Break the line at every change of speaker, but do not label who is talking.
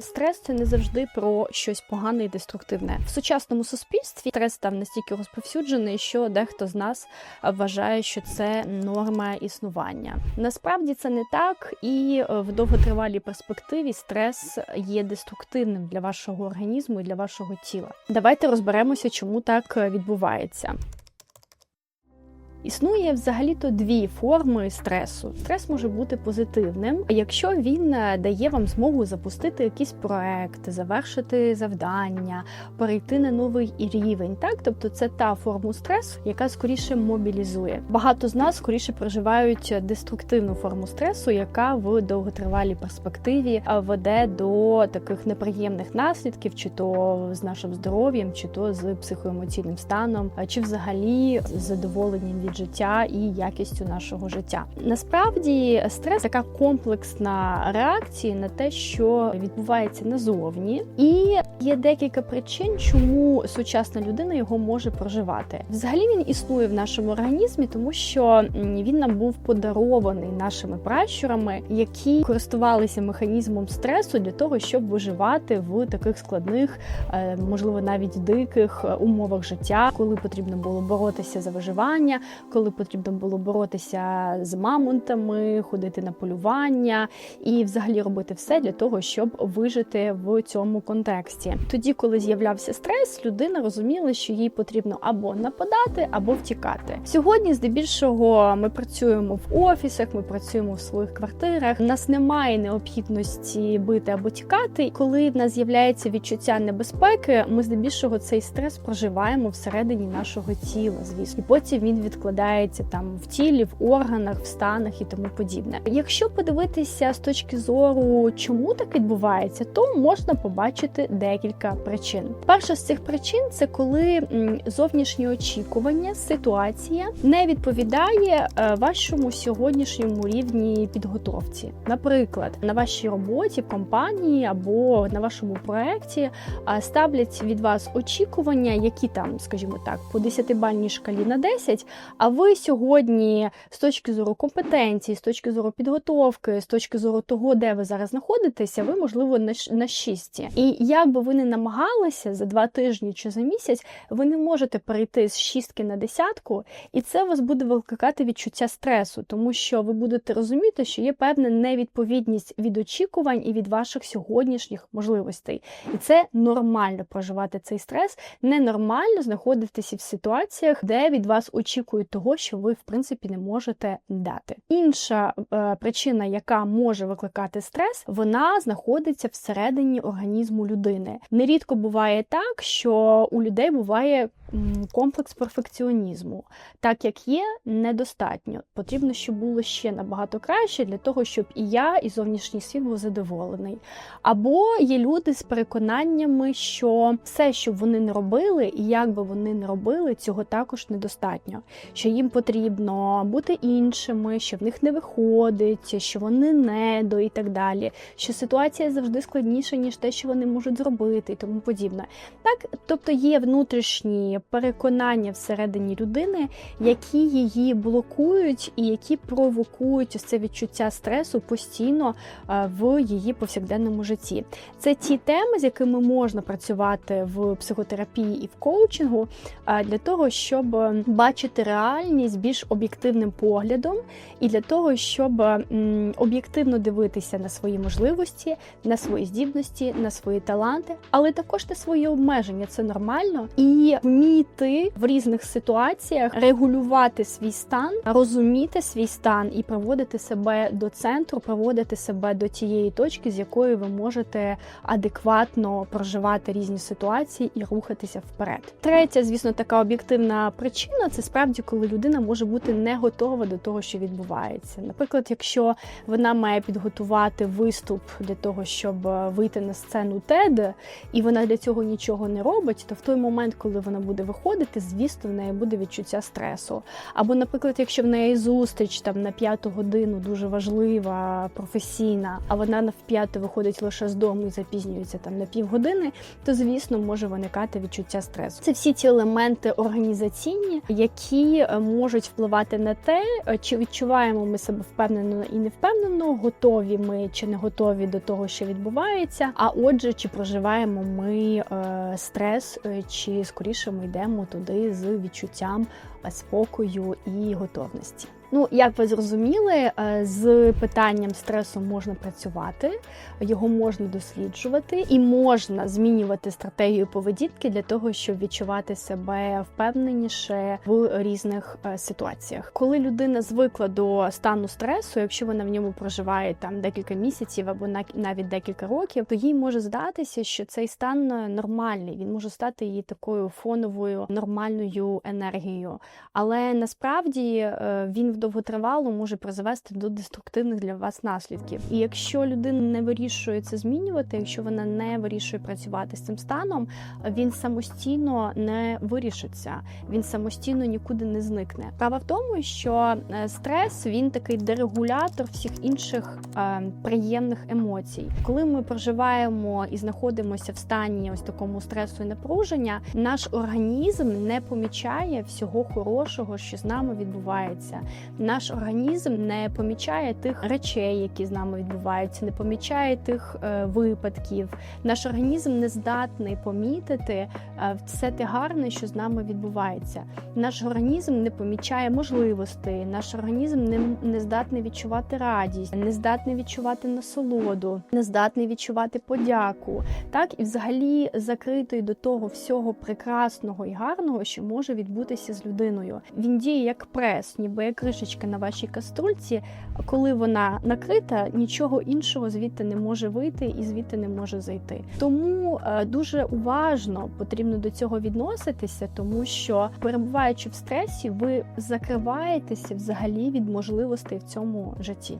стрес це не завжди про щось погане і деструктивне. В сучасному суспільстві стрес став настільки розповсюджений, що дехто з нас вважає, що це норма існування. Насправді це не так, і е, в довготривалій перспективі стрес є деструктивним для вашого організму і для вашого тіла. Давайте розберемося, чому так е, відбувається. Існує взагалі-то дві форми стресу. Стрес може бути позитивним, якщо він е, дає вам змогу запустити якийсь проект, завершити завдання, перейти на новий рівень. Так, тобто це та форма стресу, яка скоріше мобілізує. Багато з нас скоріше проживають деструктивну форму стресу, яка в довготривалій перспективі е, веде до таких неприємних наслідків, чи то з нашим здоров'ям, чи то з психоемоційним станом, а чи взагалі з задоволенням від життя і якістю нашого життя. Насправді стрес така комплексна реакція на те, що відбувається назовні, і є декілька причин, чому сучасна людина його може проживати. Взагалі він існує в нашому організмі, тому що він нам був подарований нашими пращурами, які користувалися механізмом стресу для того, щоб виживати в таких складних, е, можливо, навіть диких е, умовах життя, коли потрібно було боротися за виживання, коли потрібно було боротися з мамонтами, ходити на полювання і взагалі робити все для того, щоб вижити в цьому контексті. Тоді, коли з'являвся стрес, людина розуміла, що їй потрібно або нападати, або втікати. Сьогодні, здебільшого, ми працюємо в офісах, ми працюємо в своїх квартирах. У нас немає необхідності бити або тікати. Коли в нас з'являється відчуття небезпеки, ми здебільшого цей стрес проживаємо всередині нашого тіла, звісно, і потім він відкладається там в тілі, в органах, в станах і тому подібне. Якщо подивитися з точки зору, чому так відбувається, то можна побачити декілька причин. Перша з цих причин це коли зовнішні очікування, ситуація не відповідає е, вашому сьогоднішньому рівні підготовці. Наприклад, на вашій роботі, компанії або на вашому проекті а, ставлять від вас очікування, які там, скажімо так, по 10-бальній шкалі на 10, а ви сьогодні з точки зору компетенції, з точки зору підготовки, з точки зору того, де ви зараз знаходитеся, ви можливо на шісті. І як би ви не намагалися за два тижні чи за місяць, ви не можете перейти з шістки на десятку, і це вас буде викликати відчуття стресу, тому що ви будете розуміти, що є певна невідповідність від очікувань і від ваших сьогоднішніх можливостей. І це нормально проживати цей стрес, ненормально знаходитися в ситуаціях, де від вас очікують того, що ви в принципі не можете дати. Інша е, причина, яка може викликати стрес, вона знаходиться всередині організму людини. Нерідко буває так, що у людей буває комплекс перфекціонізму. Так як є, недостатньо. Потрібно, щоб було ще набагато краще для того, щоб і я, і зовнішній світ був задоволений. Або є люди з переконаннями, що все, що вони не робили, і як би вони не робили, цього також недостатньо. Що їм потрібно бути іншими, що в них не виходить, що вони недо і так далі. Що ситуація завжди складніша, ніж те, що вони можуть зробити, і тому подібне. Так, тобто є внутрішні переконання всередині людини, які її блокують і які провокують це відчуття стресу постійно е, в її повсякденному житті. Це ті теми, з якими можна працювати в психотерапії і в коучингу е, для того, щоб бачити реальність більш об'єктивним поглядом, і для того, щоб об'єктивно дивитися на свої можливості, на свої здібності, на свої таланти, але також на свої обмеження. Це нормально і вміти в різних ситуаціях регулювати свій стан, розуміти свій стан і приводити себе до центру, приводити себе до тієї точки, з якої ви можете адекватно проживати різні ситуації і рухатися вперед. Третя, звісно, така об'єктивна причина це справді, коли людина може бути не готова до того, що відбувається. Наприклад, якщо вона має підготувати виступ для того, щоб вийти на сцену TED, і вона для цього нічого не робить, то в той момент, коли вона буде буде виходити, звісно, в неї буде відчуття стресу. Або, наприклад, якщо в неї зустріч там на п'яту годину дуже важлива, професійна, а вона на п'яту виходить лише з дому і запізнюється там на півгодини, то звісно може виникати відчуття стресу. Це всі ті елементи організаційні, які е, можуть впливати на те, е, чи відчуваємо ми себе впевнено і не впевнено, готові ми чи не готові до того, що відбувається. А отже, чи проживаємо ми е, стрес, е, чи скоріше ми йдемо туди з відчуттям спокою і готовності. Ну, як ви зрозуміли, е, з питанням стресу можна працювати, його можна досліджувати і можна змінювати стратегію поведінки для того, щоб відчувати себе впевненіше в різних е, ситуаціях. Коли людина звикла до стану стресу, якщо вона в ньому проживає там декілька місяців або на- навіть декілька років, то їй може здатися, що цей стан е, нормальний. Він може стати її такою фоновою нормальною енергією. Але насправді він довготривало може призвести до деструктивних для вас наслідків. І якщо людина не вирішує це змінювати, якщо вона не вирішує працювати з цим станом, він самостійно не вирішиться, він самостійно нікуди не зникне. Справа в тому, що е, стрес він такий дерегулятор всіх інших е, приємних емоцій. Коли ми проживаємо і знаходимося в стані ось такому стресу і напруження, наш організм не помічає всього хорошого, що з нами відбувається. Наш організм не помічає тих речей, які з нами відбуваються, не помічає тих е, випадків. Наш організм не здатний помітити е, все те гарне, що з нами відбувається. Наш організм не помічає можливостей, наш організм не, не здатний відчувати радість, не здатний відчувати насолоду, не здатний відчувати подяку. Так і взагалі закритий до того всього прекрасного і гарного, що може відбутися з людиною. Він діє як прес, ніби як кришечка на вашій каструльці. Коли вона накрита, нічого іншого звідти не може вийти і звідти не може зайти. Тому е, дуже уважно потрібно до цього відноситися, тому що перебуваючи в стресі, ви закриваєтеся взагалі від можливостей в цьому житті.